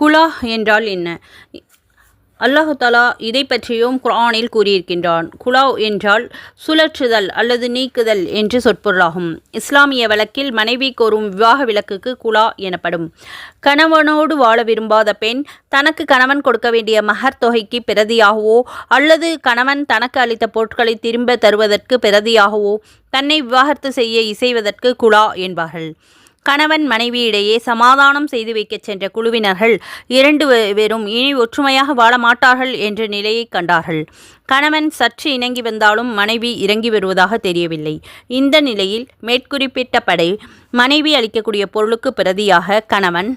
குலா என்றால் என்ன? அல்லாஹு தலா இதை பற்றியும் குரானில் கூறியிருக்கின்றான். குலாவ் என்றால் சுழற்றுதல் அல்லது நீக்குதல் என்று சொற்பொருளாகும். இஸ்லாமிய வழக்கில் மனைவி கோரும் விவாக விலக்குக்கு குலா எனப்படும். கணவனோடு வாழ விரும்பாத பெண் தனக்கு கணவன் கொடுக்க வேண்டிய மகர் தொகைக்கு பிரதியாகவோ அல்லது கணவன் தனக்கு அளித்த பொருட்களை திரும்ப தருவதற்கு பிரதியாகவோ தன்னை விவாகரத்து செய்ய இசைவதற்கு குலா என்பார்கள். கணவன் மனைவியிடையே சமாதானம் செய்து வைக்கச் சென்ற குழுவினர்கள் இரண்டு பேரும் இனி ஒற்றுமையாக வாழ மாட்டார்கள் என்ற நிலையை கண்டார்கள். கணவன் சற்று இணங்கி வந்தாலும் மனைவி இறங்கி வருவதாக தெரியவில்லை. இந்த நிலையில் மேற்குறிப்பிட்டபடி மனைவி அளிக்கக்கூடிய பொருளுக்கு பிரதியாக கணவன்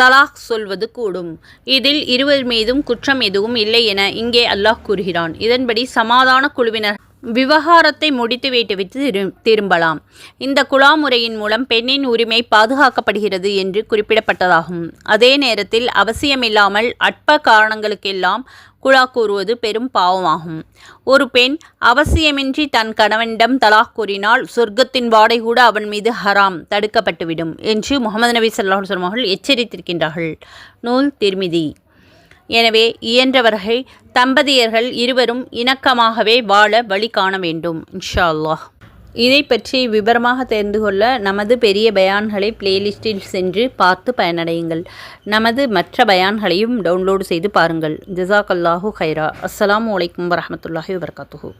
தலாக் சொல்வது கூடும். இதில் இருவர் மீதும் குற்றம் எதுவும் இல்லை என இங்கே அல்லாஹ் கூறுகிறான். இதன்படி சமாதான குழுவினர் விவகாரத்தை முடித்து வைத்துவிட்டு திரும்பலாம். இந்த குழா முறையின் மூலம் பெண்ணின் உரிமை பாதுகாக்கப்படுகிறது என்று குறிப்பிடப்பட்டதாகும். அதே நேரத்தில் அவசியமில்லாமல் அற்ப காரணங்களுக்கெல்லாம் குழா கூறுவது பெரும் பாவமாகும். ஒரு பெண் அவசியமின்றி தன் கணவனிடம் தலாக் கூறினால் சொர்க்கத்தின் வாடை கூட அவன் மீது ஹராம் தடுக்கப்பட்டுவிடும் என்று முகமது நபி ஸல்லல்லாஹு அலைஹி அவர்கள் எச்சரித்திருக்கின்றார்கள். நூல் திருமிதி. எனவே இயன்றவர்கள் தம்பதியர்கள் இருவரும் இணக்கமாகவே வாழ வழி காண வேண்டும் இன்ஷா அல்லாஹ் இதை பற்றி விவரமாக தெரிந்து கொள்ள நமது பெரிய பயான்களை பிளேலிஸ்டில் சென்று பார்த்து பயனடையுங்கள். நமது மற்ற பயான்களையும் டவுன்லோடு செய்து பாருங்கள். ஜிசாக் அல்லாஹூ ஹைரா அஸ்லாம் வலைக்கம் வரமத்துல்லாஹி வபரகாத்துஹூ.